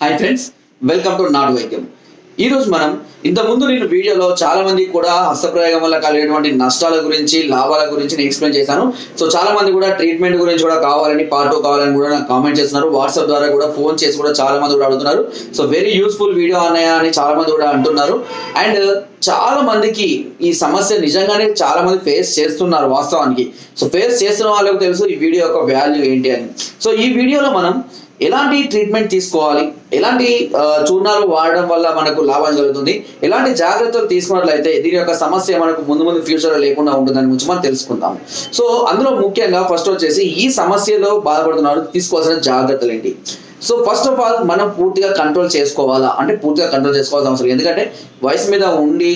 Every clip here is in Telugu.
హాయ్ ఫ్రెండ్స్ వెల్కమ్ టు నాడు వైద్యం ఈరోజు మనం ఇంత ముందు నేను వీడియోలో చాలా మంది కూడా హస్తప్రయోగం వల్ల కలిగేటువంటి నష్టాల గురించి లాభాల గురించి నేను ఎక్స్ప్లెయిన్ చేశాను. సో చాలా మంది కూడా ట్రీట్మెంట్ గురించి కూడా కావాలని పార్ట్ టూ కావాలని కూడా నాకు కామెంట్ చేస్తున్నారు. వాట్సాప్ ద్వారా కూడా ఫోన్ చేసి కూడా చాలా మంది కూడా అడుగుతున్నారు. సో వెరీ యూస్ఫుల్ వీడియో అన్నయ్య అని చాలా మంది కూడా అంటున్నారు. అండ్ uh, చాలా మందికి ఈ సమస్య నిజంగానే చాలా మంది ఫేస్ చేస్తున్నారు వాస్తవానికి. సో ఫేస్ చేస్తున్న వాళ్ళకి తెలుసు ఈ వీడియో యొక్క వాల్యూ ఏంటి అని. సో ఈ వీడియోలో మనం ఎలాంటి ట్రీట్మెంట్ తీసుకోవాలి? ఎలాంటి ఆ, చూర్ణాలు వాడడం వల్ల మనకు లాభం కలుగుతుంది ఎలాంటి జాగ్రత్తలు తీసుకున్నట్లయితే దీని యొక్క సమస్య మనకు ముందు ముందు ఫ్యూచర్ లేకుండా ఉంటుందని గురించి మనం తెలుసుకుందాం. సో అందులో ముఖ్యంగా ఫస్ట్ వచ్చేసి ఈ సమస్యలో బాధపడుతున్నారు తీసుకోవాల్సిన జాగ్రత్తలు ఏంటి? సో ఫస్ట్ ఆఫ్ ఆల్ మనం పూర్తిగా కంట్రోల్ చేసుకోవాలా? అంటే పూర్తిగా కంట్రోల్ చేసుకోవాల్సిన అవసరం ఎందుకంటే వయసు మీద ఉండి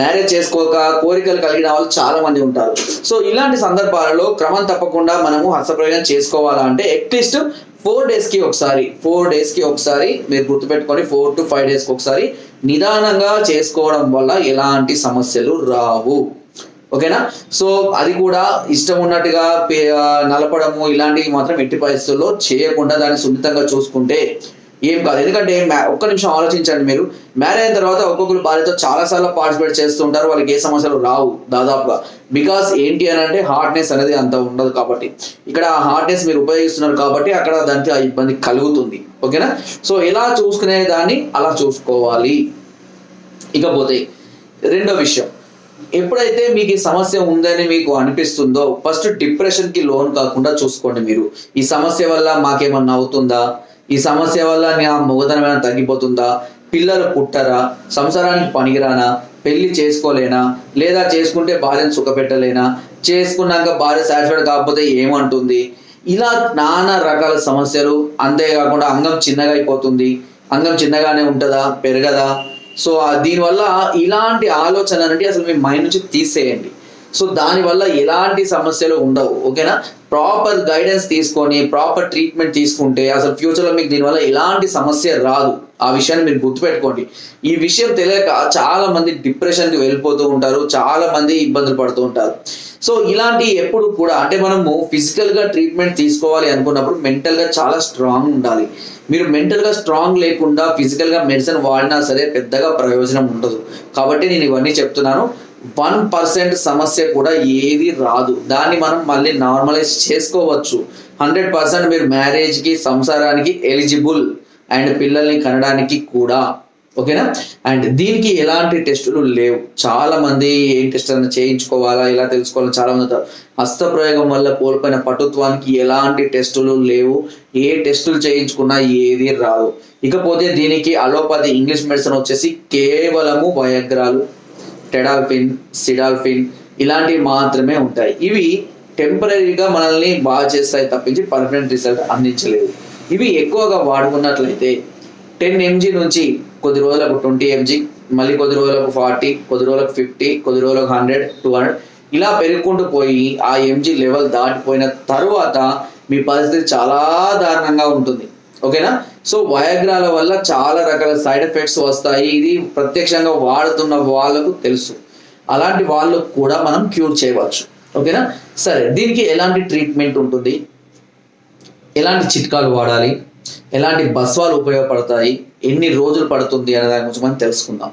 మ్యారేజ్ చేసుకోక కోరికలు కలిగిన వాళ్ళు చాలా మంది ఉంటారు. సో ఇలాంటి సందర్భాలలో క్రమం తప్పకుండా మనము హస్తప్రయోగం చేసుకోవాలా అంటే అట్లీస్ట్ ఫోర్ డేస్కి ఒకసారి ఫోర్ డేస్కి ఒకసారి మీరు గుర్తుపెట్టుకొని ఫోర్ టు ఫైవ్ డేస్కి ఒకసారి నిదానంగా చేసుకోవడం వల్ల ఎలాంటి సమస్యలు రావు. ఓకేనా? సో అది కూడా ఇష్టం ఉన్నట్టుగా పే- నలపడము ఇలాంటివి మాత్రం ఎట్టి పరిస్థితుల్లో చేయకుండా దాన్ని సున్నితంగా చూసుకుంటే ఏం కాదు. ఎందుకంటే ఒక్క నిమిషం ఆలోచించండి మీరు. మ్యారేజ్ అయిన తర్వాత ఒక్కొక్కరు భార్యతో చాలా సార్లు పార్టిసిపేట్ చేస్తుంటారు. వాళ్ళకి ఏ సమస్యలు రావు దాదాపుగా. బికాస్ ఏంటి అని అంటే హార్డ్నెస్ అనేది అంత ఉండదు కాబట్టి. ఇక్కడ ఆ హార్డ్నెస్ మీరు ఉపయోగిస్తున్నారు కాబట్టి అక్కడ దానికి ఆ ఇబ్బంది కలుగుతుంది. ఓకేనా? సో ఎలా చూసుకునే దాన్ని అలా చూసుకోవాలి. ఇకపోతే రెండో విషయం. ఎప్పుడైతే మీకు ఈ సమస్య ఉందని మీకు అనిపిస్తుందో ఫస్ట్ డిప్రెషన్కి లోన్ కాకుండా చూసుకోండి మీరు. ఈ సమస్య వల్ల మాకేమన్నా అవుతుందా? ఈ సమస్య వల్ల నా మొగదనం ఏమైనా తగ్గిపోతుందా? పిల్లలు పుట్టరా? సంసారానికి పనికిరానా? పెళ్ళి చేసుకోలేనా? లేదా చేసుకుంటే భార్యను సుఖపెట్టలేనా? చేసుకున్నాక భార్య సాటిస్ఫైడ్ కాకపోతే ఏమంటుంది? ఇలా నానా రకాల సమస్యలు అంతేకాకుండా అంగం చిన్నగా అయిపోతుంది. అంగం చిన్నగానే ఉంటుందా? పెరగదా? సో దీనివల్ల ఇలాంటి ఆలోచన అనేది అసలు మీ మైండ్ నుంచి తీసేయండి. సో దానివల్ల ఎలాంటి సమస్యలు ఉండవు ఓకేనా ప్రాపర్ గైడెన్స్ తీసుకొని ప్రాపర్ ట్రీట్మెంట్ తీసుకుంటే అసలు ఫ్యూచర్లో మీకు దీనివల్ల ఎలాంటి సమస్య రాదు. ఆ విషయాన్ని మీరు గుర్తుపెట్టుకోండి. ఈ విషయం తెలియక చాలా మంది డిప్రెషన్కి వెళ్ళిపోతూ ఉంటారు చాలా మంది ఇబ్బందులు పడుతూ ఉంటారు. సో ఇలాంటి ఎప్పుడు కూడా అంటే మనము ఫిజికల్గా ట్రీట్మెంట్ తీసుకోవాలి అనుకున్నప్పుడు మెంటల్గా చాలా స్ట్రాంగ్ ఉండాలి. మీరు మెంటల్గా స్ట్రాంగ్ లేకుండా ఫిజికల్గా మెడిసిన్ వాడినా సరే పెద్దగా ప్రయోజనం ఉండదు. కాబట్టి నేను ఇవన్నీ చెప్తున్నాను. వన్ పర్సెంట్ సమస్య కూడా ఏది రాదు. దాన్ని మనం మళ్ళీ నార్మలైజ్ చేసుకోవచ్చు. హండ్రెడ్ పర్సెంట్ మీరు మ్యారేజ్కి సంసారానికి ఎలిజిబుల్ అండ్ పిల్లల్ని కనడానికి కూడా. ఓకేనా? అండ్ దీనికి ఎలాంటి టెస్టులు లేవు. చాలా మంది ఏం టెస్ట్ అన్న చేయించుకోవాలా ఎలా తెలుసుకోవాలని చాలా మంది హస్తప్రయోగం వల్ల కోల్పోయిన పటుత్వానికి ఎలాంటి టెస్టులు లేవు. ఏ టెస్టులు చేయించుకున్నా ఏది రాదు. ఇకపోతే దీనికి అలోపతి ఇంగ్లీష్ మెడిసిన్ వచ్చేసి కేవలము వయగ్రాలు. టెడాల్ఫిన్ సిడాల్ఫిన్ ఇలాంటివి మాత్రమే ఉంటాయి. ఇవి టెంపరీగా మనల్ని బాగా చేస్తాయి తప్పించి పర్మనెంట్ రిజల్ట్ అందించలేదు. ఇవి ఎక్కువగా వాడుకున్నట్లయితే టెన్ ఎంజీ నుంచి కొద్ది రోజులకు ట్వంటీ ఎంజీ మళ్ళీ కొద్ది రోజులకు ఫార్టీ కొద్ది రోజులకు ఫిఫ్టీ కొద్ది రోజులకు హండ్రెడ్ టూ హండ్రెడ్ ఇలా పెరుగుకుంటూ పోయి ఆ ఎంజీ లెవెల్ దాటిపోయిన తర్వాత మీ పరిస్థితి చాలా దారుణంగా ఉంటుంది. ఓకేనా? సో వయగ్రాల వల్ల చాలా రకాల సైడ్ ఎఫెక్ట్స్ వస్తాయి. ఇది ప్రత్యక్షంగా వాడుతున్న వాళ్ళకు తెలుసు. అలాంటి వాళ్ళకు కూడా మనం క్యూర్ చేయవచ్చు. ఓకేనా? సరే దీనికి ఎలాంటి ట్రీట్మెంట్ ఉంటుంది? ఎలాంటి చిట్కాలు వాడాలి? ఎలాంటి బస్వాలు ఉపయోగపడతాయి? ఎన్ని రోజులు పడుతుంది అనే దాని గురించి మనం తెలుసుకుందాం.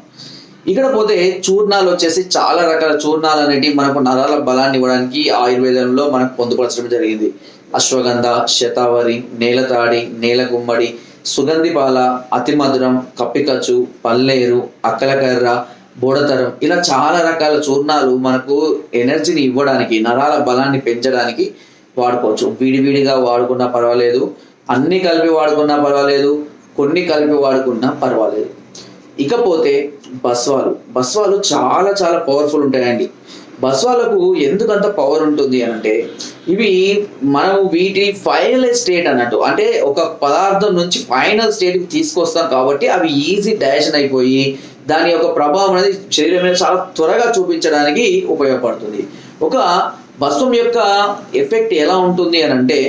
ఇక్కడ పోతే చూర్ణాలు వచ్చేసి చాలా రకాల చూర్ణాలు అనేటివి మనకు నరాల బలాన్ని ఇవ్వడానికి ఆయుర్వేదంలో మనకు పొందుపరచడం జరిగింది. అశ్వగంధ శతావరి నేలతాడి నేల గుమ్మడి సుగంధి పాల అతి మధురం కప్పికచ్చు పల్లేరు అక్కలకర్ర బోడతరం ఇలా చాలా రకాల చూర్ణాలు మనకు ఎనర్జీని ఇవ్వడానికి నరాల బలాన్ని పెంచడానికి వాడుకోవచ్చు. విడివిడిగా వాడుకున్నా పర్వాలేదు అన్ని కలిపి వాడుకున్నా పర్వాలేదు కొన్ని కలిపి వాడుకున్నా పర్వాలేదు. ఇకపోతే బస్వాలు. బస్వాలు చాలా చాలా పవర్ఫుల్ ఉంటాయండి. బస్వాలకు ఎందుకు అంత పవర్ ఉంటుంది అని అంటే ఇవి మనం వీటి ఫైనల్ స్టేట్ అన్నట్టు అంటే ఒక పదార్థం నుంచి ఫైనల్ స్టేట్కి తీసుకొస్తాం కాబట్టి అవి ఈజీ డైజెషన్ అయిపోయి దాని యొక్క ప్రభావం అనేది శరీరం మీద చాలా త్వరగా చూపించడానికి ఉపయోగపడుతుంది. ఒక భస్వం యొక్క ఎఫెక్ట్ ఎలా ఉంటుంది అని అంటే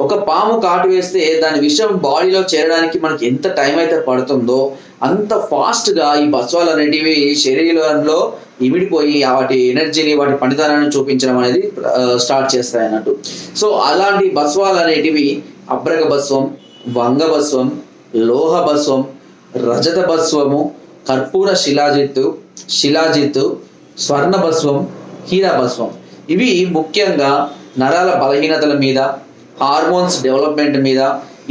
ఒక పాము కాటు వేస్తే దాని విషయం బాడీలో చేరడానికి మనకి ఎంత టైం అయితే పడుతుందో అంత ఫాస్ట్గా ఈ బస్వాలు అనేటివి శరీరంలో ఇమిడిపోయి వాటి ఎనర్జీని వాటి పనితనాన్ని చూపించడం అనేది స్టార్ట్ చేస్తాయి అన్నట్టు సో అలాంటి బస్వాలు అనేటివి అబ్రక బస్వం వంగ బస్వం లోహ బస్వం రజత భస్వము కర్పూర శిలాజిత్తు శిలాజిత్తు స్వర్ణ బస్వం హీరా ఇవి ముఖ్యంగా నరాల బలహీనతల మీద హార్మోన్స్ డెవలప్మెంట్ మీద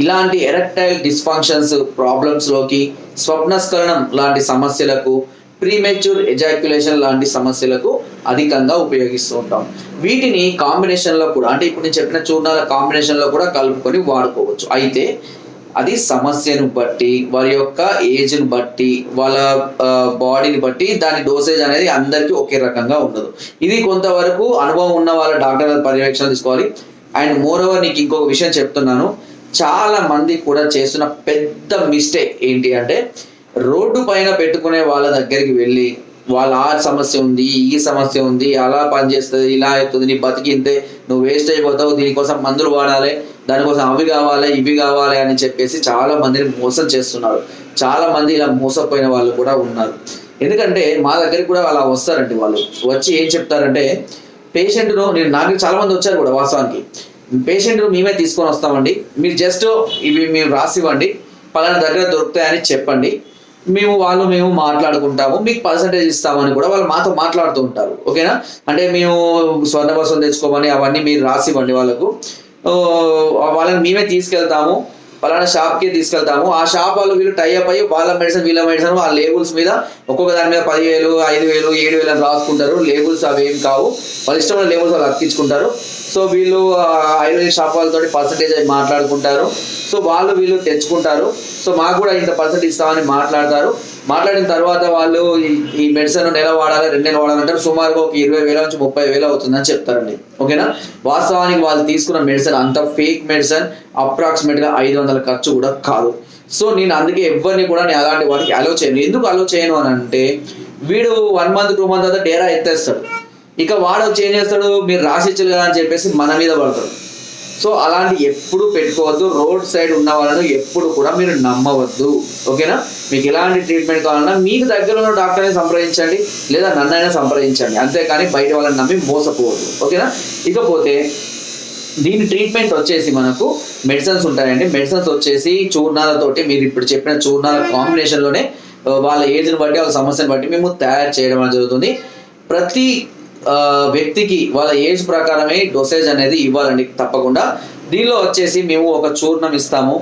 ఇలాంటి ఎరెక్టైల్ డిస్ఫంక్షన్స్ ప్రాబ్లమ్స్లోకి స్వప్నస్కలనం లాంటి సమస్యలకు ప్రీమెచ్యూర్ ఎజాక్యులేషన్ లాంటి సమస్యలకు అధికంగా ఉపయోగిస్తూ ఉంటాం. వీటిని కాంబినేషన్లో కూడా అంటే ఇప్పుడు నేను చెప్పిన చూర్ణాల కాంబినేషన్లో కూడా కలుపుకొని వాడుకోవచ్చు. అయితే అది సమస్యను బట్టి వారి యొక్క ఏజ్ని బట్టి వాళ్ళ బాడీని బట్టి దాని డోసేజ్ అనేది అందరికీ ఒకే రకంగా ఉండదు. ఇది కొంతవరకు అనుభవం ఉన్న వాళ్ళ డాక్టర్ పర్యవేక్షణ తీసుకోవాలి. అండ్ మోర్ ఓవర్ నీకు ఇంకొక విషయం చెప్తున్నాను. చాలా మంది కూడా చేస్తున్న పెద్ద మిస్టేక్ ఏంటి అంటే రోడ్డు పైన పెట్టుకునే వాళ్ళ దగ్గరికి వెళ్ళి వాళ్ళ ఆ సమస్య ఉంది ఈ సమస్య ఉంది అలా పనిచేస్తుంది ఇలా అవుతుంది నీ బతికింతే నువ్వు వేస్ట్ అయిపోతావు దీనికోసం మందులు వాడాలి దానికోసం అవి కావాలి ఇవి కావాలి అని చెప్పేసి చాలా మందిని మోసం చేస్తున్నారు. చాలా మంది ఇలా మోసపోయిన వాళ్ళు కూడా ఉన్నారు. ఎందుకంటే మా దగ్గరికి కూడా అలా వస్తారండి వాళ్ళు. వచ్చి ఏం చెప్తారంటే పేషెంట్ను నేను నాకు చాలా మంది వచ్చారు కూడా వాస్తవానికి. పేషెంట్ను మేమే తీసుకొని వస్తామండి. మీరు జస్ట్ ఇవి మేము రాసివ్వండి. పలానా దగ్గర దొరుకుతాయని చెప్పండి. మేము వాళ్ళు మేము మాట్లాడుకుంటాము. మీకు పర్సంటేజ్ ఇస్తామని కూడా వాళ్ళు మాతో మాట్లాడుతూ ఉంటారు. ఓకేనా? అంటే మేము స్వర్ణ బస్సులు తెచ్చుకోమని అవన్నీ మీరు రాసివ్వండి వాళ్ళకు. వాళ్ళని మేమే తీసుకెళ్తాము. పలానా షాప్కి తీసుకెళ్తాము. ఆ షాప్ వాళ్ళు వీళ్ళు టైఅప్ అయ్యి వాళ్ళ మెడిసిన్ వీళ్ళ మెడిసిన్ వాళ్ళ లేబుల్స్ మీద ఒక్కొక్క దాని మీద పదివేలు ఐదు వేలు ఏడు వేలు రాసుకుంటారు. లేబుల్స్ అవి ఏం కావు. వాళ్ళ ఇష్టమైన లేబుల్స్ వాళ్ళు అక్కించుకుంటారు సో వీళ్ళు ఆ, షాప్ వాళ్ళతో పర్సంటేజ్ అవి మాట్లాడుకుంటారు. సో వాళ్ళు వీళ్ళు తెచ్చుకుంటారు. సో మాకు కూడా ఇంత పర్సెంట్ ఇస్తామని మాట్లాడతారు. మాట్లాడిన తర్వాత వాళ్ళు ఈ- మెడిసిన్ నెల వాడాలి రెండు నెలలు వాడాలంటారు సుమారుగా ఒక ఇరవై వేల నుంచి ముప్పై వేలు అవుతుందని చెప్తారండి. ఓకేనా? వాస్తవానికి వాళ్ళు తీసుకున్న మెడిసిన్ అంత ఫేక్ మెడిసిన్ అప్రాక్సిమేట్గా ఐదు వందల ఖర్చు కూడా కాదు. సో నేను అందుకే ఎవరిని కూడా నేను అలాంటి వాటికి అలో చేయను. ఎందుకు అలో చేయను అని అంటే వీడు వన్ మంత్ టూ మంత్ తర్వాత డేరా ఎత్తేస్తాడు. ఇక వాడు చేంజ్ ఏం చేస్తాడు? మీరు రాసిచ్చారు కదా అని చెప్పేసి మన మీద పడతాడు. సో అలాంటి ఎప్పుడు పెట్టుకోవద్దు. రోడ్ సైడ్ ఉన్న వాళ్ళను ఎప్పుడు కూడా మీరు నమ్మవద్దు. ఓకేనా? మీకు ఎలాంటి ట్రీట్మెంట్ కావాలన్నా మీకు దగ్గర ఉన్న డాక్టర్ని సంప్రదించండి లేదా నన్నైనా సంప్రదించండి. అంతేకాని బయట వాళ్ళని నమ్మి మోసపోవద్దు. ఓకేనా? ఇకపోతే దీని ట్రీట్మెంట్ వచ్చేసి మనకు మెడిసిన్స్ ఉంటాయండి. మెడిసిన్స్ వచ్చేసి చూర్ణాలతోటి మీరు ఇప్పుడు చెప్పిన చూర్ణాల కాంబినేషన్లోనే వాళ్ళ ఏజ్ని బట్టి వాళ్ళ సమస్యను బట్టి మేము తయారు చేయడం అనేది జరుగుతుంది. ప్రతి వ్యక్తికి వాళ్ళ ఏజ్ ప్రకారమే డోసేజ్ అనేది ఇవ్వాలండి తప్పకుండా. దీనిలో వచ్చేసి మేము ఒక చూర్ణం ఇస్తాము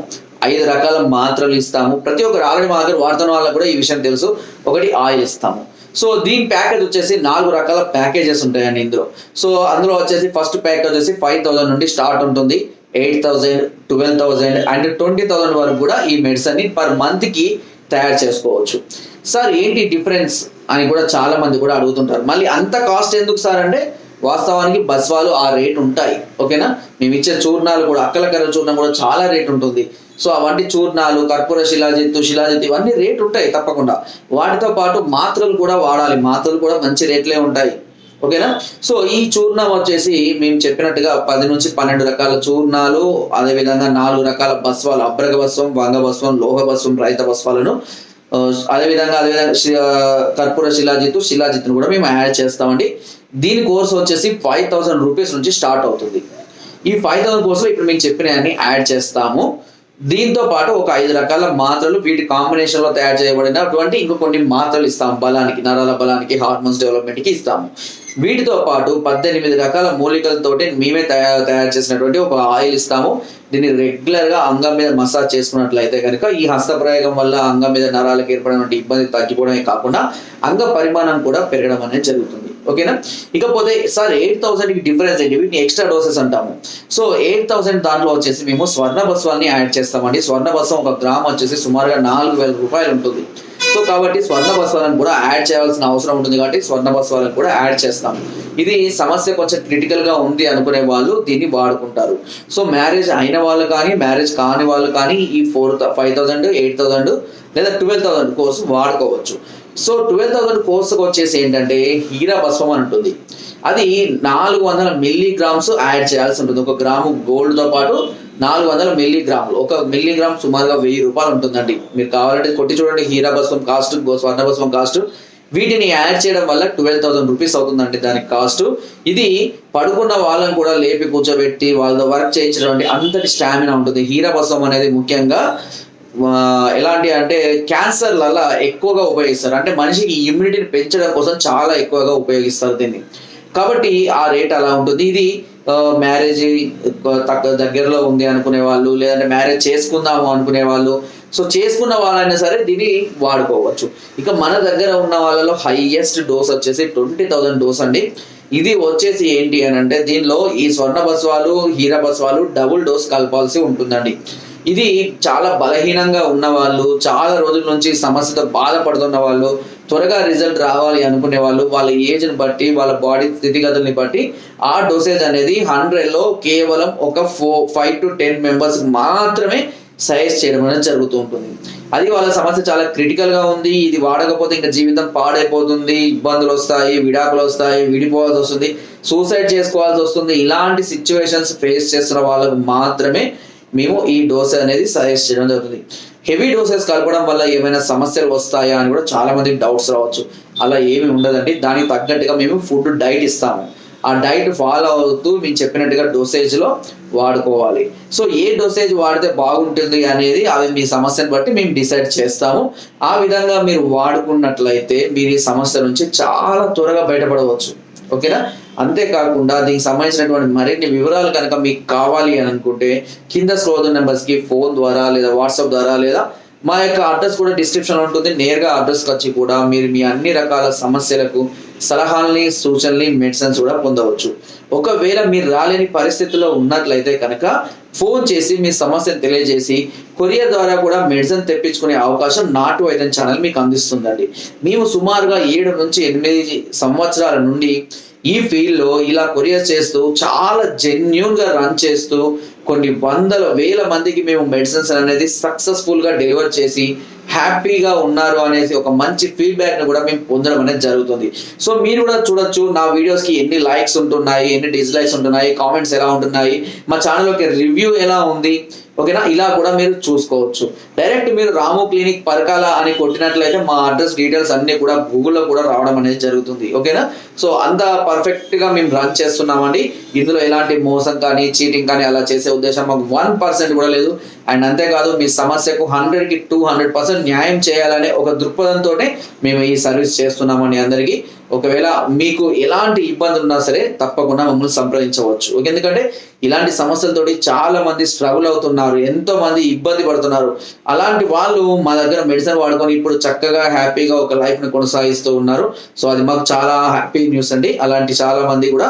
ఐదు రకాల మాత్రలు ఇస్తాము. ప్రతి ఒక్కరు ఆల్రెడీ మా దగ్గర వాడుతున్న వాళ్ళకి కూడా ఈ విషయం తెలుసు. ఒకటి ఆయిల్ ఇస్తాము. సో దీని ప్యాకేజ్ వచ్చేసి నాలుగు రకాల ప్యాకేజెస్ ఉంటాయండి ఇందులో. సో అందులో వచ్చేసి ఫస్ట్ ప్యాకేజ్ వచ్చేసి ఫైవ్ థౌసండ్ నుండి స్టార్ట్ ఉంటుంది. Eight thousand twelve thousand and twenty thousand వరకు కూడా ఈ మెడిసిన్ని పర్ మంత్కి తయారు చేసుకోవచ్చు. సార్ ఏంటి డిఫరెన్స్ అని కూడా చాలా మంది కూడా అడుగుతుంటారు. మళ్ళీ అంత కాస్ట్ ఎందుకు సార్ అంటే వాస్తవానికి బస్వాలు ఆ రేట్ ఉంటాయి. ఓకేనా? మేము ఇచ్చే చూర్ణాలు కూడా అక్కల కర్ర చూర్ణం కూడా చాలా రేట్ ఉంటుంది. సో అవన్నీ చూర్ణాలు కర్పూర శిలాజిత్తు శిలాజిత్తు ఇవన్నీ రేట్ ఉంటాయి తప్పకుండా. వాటితో పాటు మాత్రలు కూడా వాడాలి. మాత్రలు కూడా మంచి రేట్లే ఉంటాయి. ఓకేనా? సో ఈ చూర్ణం వచ్చేసి మేము చెప్పినట్టుగా పది నుంచి పన్నెండు రకాల చూర్ణాలు అదేవిధంగా నాలుగు రకాల బస్వాలు అబ్రగ బస్వం వంగ బస్వం లోహ బస్వం రైత బస్వాలను అదేవిధంగా అదేవిధంగా శి- ఆ, కర్పూర శిలాజిత్తు శిలాజిత్తును కూడా మేము యాడ్ చేస్తామండి. దీని కోర్స్ వచ్చేసి ఫైవ్ థౌసండ్ రూపీస్ నుంచి స్టార్ట్ అవుతుంది. ఈ ఫైవ్ థౌసండ్ కోర్సులో ఇప్పుడు మేము చెప్పినవన్నీ యాడ్ చేస్తాము. దీంతో పాటు ఒక ఐదు రకాల మాత్రలు వీటి కాంబినేషన్లో తయారు చేయబడినటువంటి ఇంకో కొన్ని మాత్రలు ఇస్తాం. బలానికి నరాల బలానికి హార్మోన్స్ డెవలప్మెంట్కి ఇస్తాము. వీటితో పాటు పద్దెనిమిది రకాల మూలికలతోటి మేమే తయారు తయారు చేసినటువంటి ఒక ఆయిల్ ఇస్తాము. దీన్ని రెగ్యులర్గా అంగం మీద మసాజ్ చేసుకున్నట్లయితే కనుక ఈ హస్త ప్రయోగం వల్ల అంగం మీద నరాలకు ఏర్పడినటువంటి ఇబ్బంది తగ్గిపోవడమే కాకుండా అంగ పరిమాణం కూడా పెరగడం అనేది జరుగుతుంది. ఓకేనా? ఇకపోతే సార్ ఎయిట్ థౌసండ్కి డిఫరెన్స్ ఏంటి? వీటిని ఎక్స్ట్రా డోసెస్ అంటాము. సో ఎయిట్ థౌసండ్ దాంట్లో వచ్చేసి మేము స్వర్ణ బస్వాల్ని యాడ్ చేస్తామండి. స్వర్ణ బస్వం ఒక గ్రామ్ వచ్చేసి సుమారుగా నాలుగు వేల రూపాయలు ఉంటుంది. సో కాబట్టి స్వర్ణ బస్వాలను కూడా యాడ్ చేయాల్సిన అవసరం ఉంటుంది కాబట్టి స్వర్ణ బస్వాలను కూడా యాడ్ చేస్తాం. ఇది సమస్య కొంచెం క్రిటికల్గా ఉంది అనుకునే వాళ్ళు దీన్ని వాడుకుంటారు. సో మ్యారేజ్ అయిన వాళ్ళు కానీ మ్యారేజ్ కాని వాళ్ళు కానీ ఈ four five thousand eight thousand లేదా ట్వెల్వ్ థౌసండ్ కోసం వాడుకోవచ్చు. సో ట్వెల్వ్ థౌసండ్ కోర్సుకు వచ్చేసి ఏంటంటే హీరా భస్మం అని ఉంటుంది. అది నాలుగు వందల మిల్లీగ్రామ్స్ యాడ్ చేయాల్సి ఉంటుంది. ఒక గ్రాము గోల్డ్తో పాటు నాలుగు వందల మిల్లీగ్రాములు. ఒక మిల్లీగ్రామ్ సుమారుగా వెయ్యి రూపాయలు ఉంటుందండి. మీరు కావాలంటే కొట్టి చూడండి హీరా భస్వం కాస్ట్ స్వర్ణ భస్వం కాస్ట్. వీటిని యాడ్ చేయడం వల్ల ట్వెల్వ్ థౌసండ్ రూపీస్ అవుతుందండి దానికి కాస్ట్. ఇది పడుకున్న వాళ్ళని కూడా లేపి కూర్చోబెట్టి వాళ్ళతో వర్క్ చేయించడం అంతటి స్టామినా ఉంటుంది. హీరా భస్మం అనేది ముఖ్యంగా ఎలాంటి అంటే క్యాన్సర్లలో ఎక్కువగా ఉపయోగిస్తారు. అంటే మనిషికి ఇమ్యూనిటీని పెంచడం కోసం చాలా ఎక్కువగా ఉపయోగిస్తారు దీన్ని. కాబట్టి ఆ రేట్ అలా ఉంటుంది. ఇది మ్యారేజ్ దగ్గరలో ఉంది అనుకునే వాళ్ళు లేదంటే మ్యారేజ్ చేసుకుందాము అనుకునే వాళ్ళు. సో చేసుకున్న వాళ్ళైనా సరే దీన్ని వాడుకోవచ్చు. ఇక మన దగ్గర ఉన్న వాళ్ళలో హైయెస్ట్ డోస్ వచ్చేసి ట్వంటీ థౌజండ్ డోస్ అండి. ఇది వచ్చేసి ఏంటి అని అంటే దీనిలో ఈ స్వర్ణ బస్వాలు హీరా బస్వాలు డబుల్ డోస్ కలపాల్సి ఉంటుందండి. ఇది చాలా బలహీనంగా ఉన్న వాళ్ళు చాలా రోజుల నుంచి సమస్యతో బాధపడుతున్న వాళ్ళు త్వరగా రిజల్ట్ రావాలి అనుకునే వాళ్ళు వాళ్ళ ఏజ్ని బట్టి వాళ్ళ బాడీ స్థితిగతుల్ని బట్టి ఆ డోసేజ్ అనేది హండ్రెడ్లో కేవలం ఒక four five to ten members మాత్రమే సజెస్ట్ చేయడం అనేది జరుగుతూ ఉంటుంది. అది వాళ్ళ సమస్య చాలా క్రిటికల్గా ఉంది. ఇది వాడకపోతే ఇంకా జీవితం పాడైపోతుంది. ఇబ్బందులు వస్తాయి విడాకులు వస్తాయి విడిపోవాల్సి వస్తుంది. సూసైడ్ చేసుకోవాల్సి వస్తుంది. ఇలాంటి సిచ్యువేషన్స్ ఫేస్ చేస్తున్న వాళ్ళకు మాత్రమే మేము ఈ డోస్ అనేది సజెస్ట్ చేయడం జరుగుతుంది. హెవీ డోసెస్ కలపడం వల్ల ఏమైనా సమస్యలు వస్తాయా అని కూడా చాలా మంది డౌట్స్ రావచ్చు. అలా ఏమి ఉండదండి. దానికి తగ్గట్టుగా మేము ఫుడ్ డైట్ ఇస్తాము. ఆ డైట్ ఫాలో అవుతూ మేము చెప్పినట్టుగా డోసేజ్లో వాడుకోవాలి. సో ఏ డోసేజ్ వాడితే బాగుంటుంది అనేది అవి మీ సమస్యను బట్టి మేము డిసైడ్ చేస్తాము. ఆ విధంగా మీరు వాడుకున్నట్లయితే మీరు ఈ సమస్య నుంచి చాలా త్వరగా బయటపడవచ్చు. ఓకేనా? అంతేకాకుండా దీనికి సంబంధించినటువంటి మరిన్ని వివరాలు కనుక మీకు కావాలి అని అనుకుంటే కింద స్క్రోల్ నెంబర్స్కి ఫోన్ ద్వారా లేదా వాట్సాప్ ద్వారా లేదా మా యొక్క అడ్రస్ కూడా డిస్క్రిప్షన్ ఉంటుంది. నేరుగా అడ్రస్కి వచ్చి కూడా మీరు మీ అన్ని రకాల సమస్యలకు సలహాలని సూచనల్ని మెడిసిన్స్ కూడా పొందవచ్చు. ఒకవేళ మీరు రాలేని పరిస్థితిలో ఉన్నట్లయితే కనుక ఫోన్ చేసి మీ సమస్యను తెలియజేసి కొరియర్ ద్వారా కూడా మెడిసిన్ తెప్పించుకునే అవకాశం నాటు వైద్యం ఛానల్ మీకు అందిస్తుందండి. మేము సుమారుగా ఏడు నుంచి ఎనిమిది సంవత్సరాల నుండి ఈ ఫీల్డ్లో ఇలా కొరియర్ చేస్తూ చాలా జెన్యున్గా రన్ చేస్తూ కొన్ని వందల వేల మందికి మేము మెడిసిన్స్ అనేది సక్సెస్ఫుల్గా డెలివర్ చేసి హ్యాపీగా ఉన్నారు అనేసి ఒక మంచి ఫీడ్బ్యాక్ని కూడా మేము పొందడం అనేది జరుగుతుంది. సో మీరు కూడా చూడొచ్చు నా వీడియోస్కి ఎన్ని లైక్స్ ఉంటున్నాయి ఎన్ని డిస్లైక్స్ ఉంటున్నాయి కామెంట్స్ ఎలా ఉంటున్నాయి మా ఛానల్ రివ్యూ ఎలా ఉంది ఓకేనా? ఇలా కూడా మీరు చూసుకోవచ్చు. డైరెక్ట్ మీరు రాము క్లినిక్ పరకాల అని కొట్టినట్లయితే మా అడ్రస్ డీటెయిల్స్ అన్ని కూడా గూగుల్లో కూడా రావడం అనేది జరుగుతుంది. ఓకేనా? సో అంత పర్ఫెక్ట్గా మేము రన్ చేస్తున్నామండి. ఇందులో ఎలాంటి మోసం కానీ చీటింగ్ కానీ అలా చేసే ఉద్దేశం మాకు వన్ పర్సెంట్ కూడా లేదు. అండ్ అంతేకాదు మీ సమస్యకు హండ్రెడ్కి టూ హండ్రెడ్ పర్సెంట్ న్యాయం చేయాలనే ఒక దృక్పథంతోనే మేము ఈ సర్వీస్ చేస్తున్నామండి అందరికీ. ఒకవేళ మీకు ఎలాంటి ఇబ్బందులు ఉన్నా సరే తప్పకుండా మమ్మల్ని సంప్రదించవచ్చు. ఓకే, ఎందుకంటే ఇలాంటి సమస్యలతోటి చాలా మంది స్ట్రగుల్ అవుతున్నారు ఎంతో మంది ఇబ్బంది పడుతున్నారు. అలాంటి వాళ్ళు మా దగ్గర మెడిసిన్ వాడుకొని ఇప్పుడు చక్కగా హ్యాపీగా ఒక లైఫ్ని కొనసాగిస్తూ ఉన్నారు. సో అది మాకు చాలా హ్యాపీ న్యూస్ అండి. అలాంటి చాలా మంది కూడా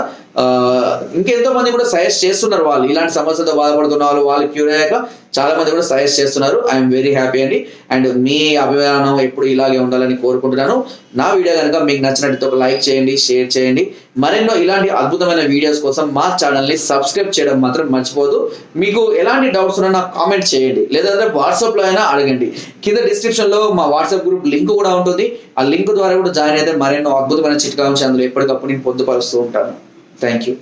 ఇంకెంతో మంది కూడా సజెస్ట్ చేస్తున్నారు వాళ్ళు. ఇలాంటి సమస్యలతో బాధపడుతున్న వాళ్ళు వాళ్ళు క్యూర్ అయ్యాక చాలా మంది కూడా సజెస్ట్ చేస్తున్నారు. ఐఎమ్ వెరీ హ్యాపీ అండి. అండ్ మీ అభిమానం ఎప్పుడు ఇలాగే ఉండాలని కోరుకుంటున్నాను. నా వీడియో కనుక మీకు నచ్చినట్టు ఒక లైక్ చేయండి షేర్ చేయండి. మరెన్నో ఇలాంటి అద్భుతమైన వీడియోస్ కోసం మా ఛానల్ని సబ్స్క్రైబ్ చేయడం మాత్రం మర్చిపోదు. మీకు ఎలాంటి డౌట్స్ ఉన్నా నాకు కామెంట్ చేయండి. లేదంటే వాట్సాప్లో అయినా అడగండి. కింద డిస్క్రిప్షన్లో మా వాట్సాప్ గ్రూప్ లింక్ కూడా ఉంటుంది. ఆ లింక్ ద్వారా కూడా జాయిన్ అయితే మరెన్నో అద్భుతమైన చిట్కాంశాలు అందులో ఎప్పటికప్పుడు నేను పొందుపరుస్తూ ఉంటాను. Thank you.